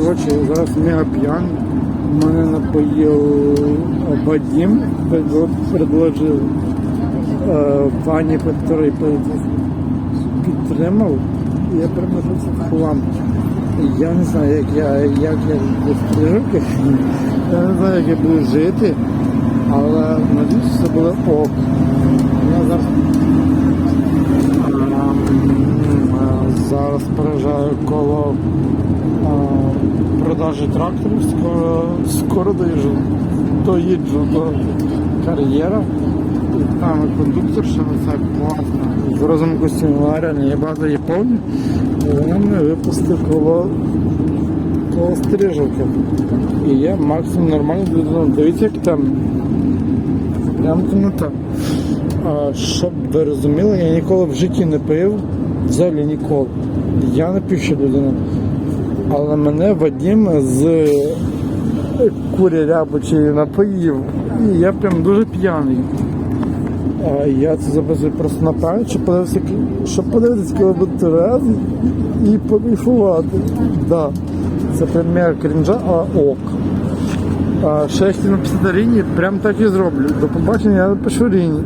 Коротше, я зараз мега п'яний. Мене напоїв Вадим, предложив е, пані, який підтримав. Я перемотався в хлам. Я не знаю, як я, як я пострижу, я не знаю, як я буду жити, але надіюсь, це буде ок. Я зараз Ем, Зараз проїжджаю коло продажі тракторів, скоро, скоро доїжджу, доїжджу до кар'єра. Там і кондуктор, що це класно. В розуму костюмі реально є багато японів. І Вони випустив коло, коло стрижалки. І я максимум нормально додому. Дивіться, як там. Прям темнота. А, щоб ви розуміли, я ніколи в житті не пив, взагалі ніколи. Я не пив ще людина. Але мене Вадим з куря-рябочої напоїв. І я прям дуже п'яний. А я це записую просто на пам'ять, щоб подивитися, щоб подивитися, коли буду раз і покайфувати. Да. Це прем'єр крінжа, а ок. А ще якщо написати Ріні, прям так і зроблю. До побачення я напишу Ріні.